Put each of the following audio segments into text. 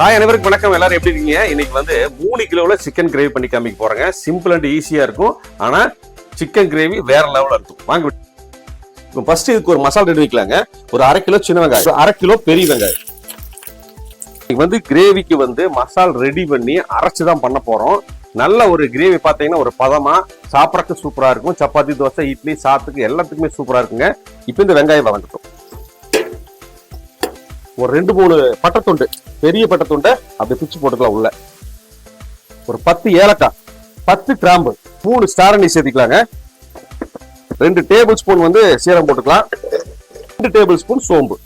Hi அனைவருக்கும் வணக்கம். எல்லாரும் எப்படி இருக்கீங்க? இன்னைக்கு வந்து மூணு கிலோவில் சிக்கன் கிரேவி பண்ணி காமிக்க போறேங்க. சிம்பிள் அண்ட் ஈஸியா இருக்கும். ஆனா சிக்கன் கிரேவி வேற லெவலில் இருக்கும். வாங்க. இப்போ ஃபர்ஸ்ட் இதுக்கு ஒரு மசாலா ரெடி வைக்கலாங்க. ஒரு அரை கிலோ சின்ன வெங்காயம். அரை கிலோ பெரிய வெங்காயம். இன்னைக்கு வந்து கிரேவிக்கு வந்து மசால் ரெடி பண்ணி அரைச்சு தான் பண்ண போறோம். நல்ல ஒரு கிரேவி பார்த்தீங்கன்னா ஒரு பதமா சாப்பிட்றதுக்கு சூப்பராக இருக்கும். சப்பாத்தி தோசை இட்லி சாத்துக்கு எல்லாத்துக்குமே சூப்பராக இருக்குங்க. இப்போ இந்த வெங்காயம் வளர்ந்துட்டோம் ஒரு ரெண்டு மூணு பட்டத்துண்டு பெரிய பட்டத்துண்டை அப்படி பிச்சு போட்டுக்கலாம் உள்ள. ஒரு பத்து ஏலக்காய் பத்து கிராம்பு மூணு ஸ்டாரணி சேர்த்துக்கலாங்க சேர்த்திக்கலாங்க. ரெண்டு டேபிள் ஸ்பூன் வந்து சீரம் போட்டுக்கலாம். ரெண்டு டேபிள் ஸ்பூன் சோம்பு.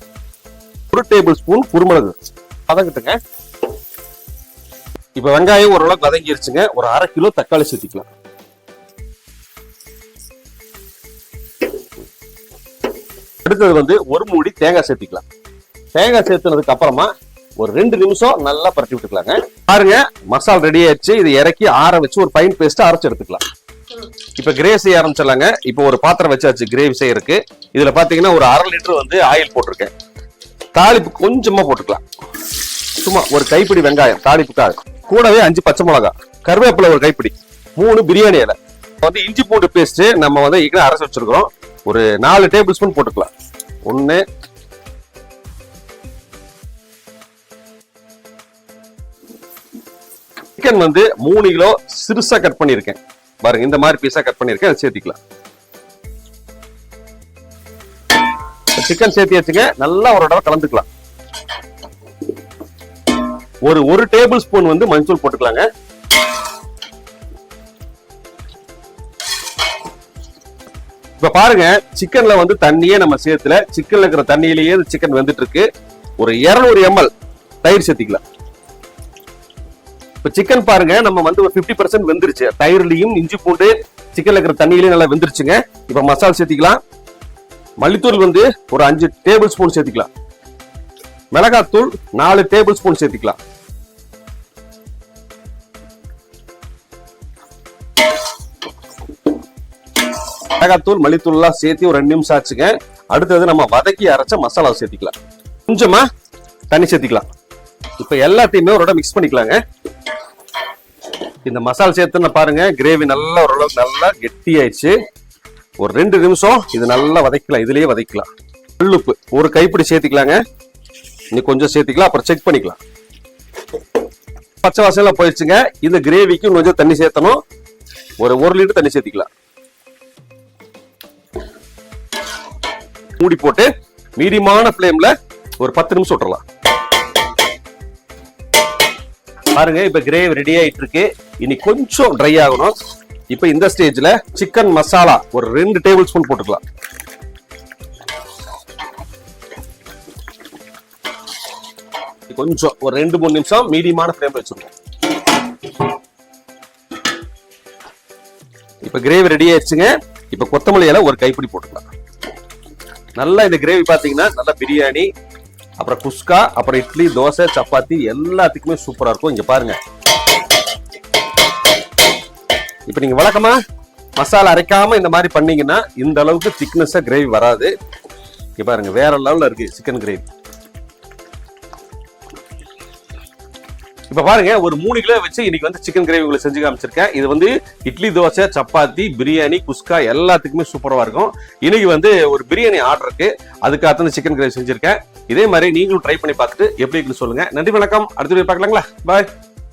ஒரு டேபிள் ஸ்பூன் குருமிளகு. வதங்கட்டுங்க. இப்ப வெங்காயம் ஓரளவுக்கு வதங்கிருச்சுங்க. ஒரு அரை கிலோ தக்காளி சேர்த்திக்கலாம். அடுத்தது வந்து ஒரு மூடி தேங்காய் சேர்த்திக்கலாம். தேங்காய் சேர்த்துனதுக்கு அப்புறமா ஒரு ரெண்டு நிமிஷம் நல்லா பரட்டி விட்டுக்கலாங்க. பாருங்க மசால் ரெடி ஆயிடுச்சு. இது இறக்கி ஆற வச்சு ஒரு பைன் பேஸ்ட் அரைச்சு எடுத்துக்கலாம். இப்ப கிரேவி செய்ய ஆரம்பிச்சிடலாங்க. இப்போ ஒரு பாத்திரம் வச்சாச்சு கிரேவி செய்யறதுக்கு. இதுல பாத்தீங்கன்னா ஒரு அரை லிட்டர் வந்து ஆயில் போட்டிருக்கேன். தாளிப்பு கொஞ்சமா போட்டுக்கலாம். சும்மா ஒரு கைப்பிடி வெங்காயம் தாளிப்புக்காக கூடவே அஞ்சு பச்சை மிளகா கருவேப்பிலை ஒரு கைப்பிடி மூணு பிரியாணி இலை. வந்து இஞ்சி பூண்டு பேஸ்ட் நம்ம வந்து ஏற்கனவே அரைச்சு வச்சிருக்கிறோம். ஒரு நாலு டேபிள் ஸ்பூன் போட்டுக்கலாம். ஒன்னு சிக்கன் வந்து மூணு கிலோ சிறுசா கட் பண்ணியிருக்கேன். பாருங்க இந்த மாதிரி பீஸா கட் பண்ணியிருக்கேன் சேர்த்திக்கலாம். சிக்கன் சேர்த்தி வச்சுங்க நல்லா ஒரு தடவை கலந்துக்கலாம். ஒரு ஒரு டேபிள் ஸ்பூன் வந்து மஞ்சள் போட்டுக்கலாங்க. இப்ப பாருங்க சிக்கன்ல வந்து தண்ணியே நம்ம சேர்த்துல சிக்கன்ல இருக்கிற தண்ணியிலேயே சிக்கன் வெந்துட்டு இருக்கு ஒரு 200 எம்எல் தயிர் சேர்த்திக்கலாம். இப்போ சிக்கன் பாருங்க நம்ம வந்து ஒரு 50% பர்சன்ட் வெந்துருச்சு. தயிர்லயும் இஞ்சி பூண்டு சிக்கன்ல இருக்கிற தண்ணியிலையும் நல்லா வெந்துருச்சுங்க. இப்ப மசாலா சேர்த்திக்கலாம். மல்லித்தூள் வந்து ஒரு அஞ்சு டேபிள் ஸ்பூன் சேர்த்திக்கலாம். மிளகாத்தூள் நாலு டேபிள் ஸ்பூன் சேர்த்திக்கலாம். மிளகாத்தூள் மல்லித்தூள்லாம் சேர்த்து ஒரு ரெண்டு நிமிஷம் ஆச்சுங்க. அடுத்தது நம்ம வதக்கி அரைச்ச மசாலா சேர்த்திக்கலாம். கொஞ்சமா தண்ணி சேர்த்திக்கலாம். இப்ப எல்லாத்தையுமே ஒரு மிக்ஸ் பண்ணிக்கலாங்க. இந்த மசாலா சேர்த்துன்னு பாருங்க கிரேவி நல்லா ஓரளவுக்கு நல்லா கெட்டி ஆயிடுச்சு ஒரு ரெண்டு நிமிஷம் இது நல்லா வதக்கலாம் இதுலயே வதக்கலாம். கல்லுப்பு ஒரு கைப்பிடி சேர்த்துக்கலாங்க. இன்னும் கொஞ்சம் சேர்த்துக்கலாம் அப்புறம் செக் பண்ணிக்கலாம். பச்சை வாசலாம் போயிடுச்சுங்க. இந்த கிரேவிக்கு கொஞ்சம் தண்ணி சேர்த்தணும். ஒரு ஒரு லிட்டர் தண்ணி சேர்த்திக்கலாம். மூடி போட்டு மீடியமான ஃப்ளேம்ல ஒரு பத்து நிமிஷம் விட்டுறலாம். பாருங்க இப்ப கிரேவி ரெடி ஆயிட்டு இருக்கு இனி கொஞ்சம் ட்ரை ஆகணும். இப்ப இந்த ஸ்டேஜ்ல சிக்கன் மசாலா ஒரு ரெண்டு டேபிள் ஸ்பூன் போட்டுக்கலாம். கொஞ்சம் ஒரு ரெண்டு மூணு நிமிஷம் மீடியமான ஃப்ளேம்ல வச்சிருக்கோம் இப்ப கிரேவி ரெடி ஆயிடுச்சுங்க. இப்ப கொத்தமல்லி இலை ஒரு கைப்பிடி போட்டுக்கலாம். நல்லா இந்த கிரேவி பாத்தீங்கன்னா நல்லா பிரியாணி அப்புறம் குஸ்கா அப்புறம் இட்லி தோசை சப்பாத்தி எல்லாத்துக்குமே சூப்பரா இருக்கும். இங்கே பாருங்க. இப்ப நீங்க வழக்கமா மசாலா அரைக்காம இந்த மாதிரி பண்ணீங்கன்னா இந்த அளவுக்கு திக்னஸாக கிரேவி வராது. இங்கே பாருங்க வேற லெவல்ல இருக்கு சிக்கன் கிரேவி இப்ப பாருங்க ஒரு மூணு கிலோ வச்சு இன்னைக்கு வந்து சிக்கன் கிரேவி உங்களுக்கு செஞ்சு காமிச்சிருக்கேன். இது வந்து இட்லி தோசை சப்பாத்தி பிரியாணி குஸ்கா எல்லாத்துக்குமே சூப்பராக இருக்கும். இன்னைக்கு வந்து ஒரு பிரியாணி ஆர்டர் இருக்கு. அதுக்காக தான் சிக்கன் கிரேவி செஞ்சிருக்கேன். இதே மாதிரி நீங்களும் ட்ரை பண்ணி பார்த்துட்டு எப்படி இருக்குன்னு சொல்லுங்க. நன்றி வணக்கம். அடுத்த வீடியோ பார்க்கலாங்களா? பாய்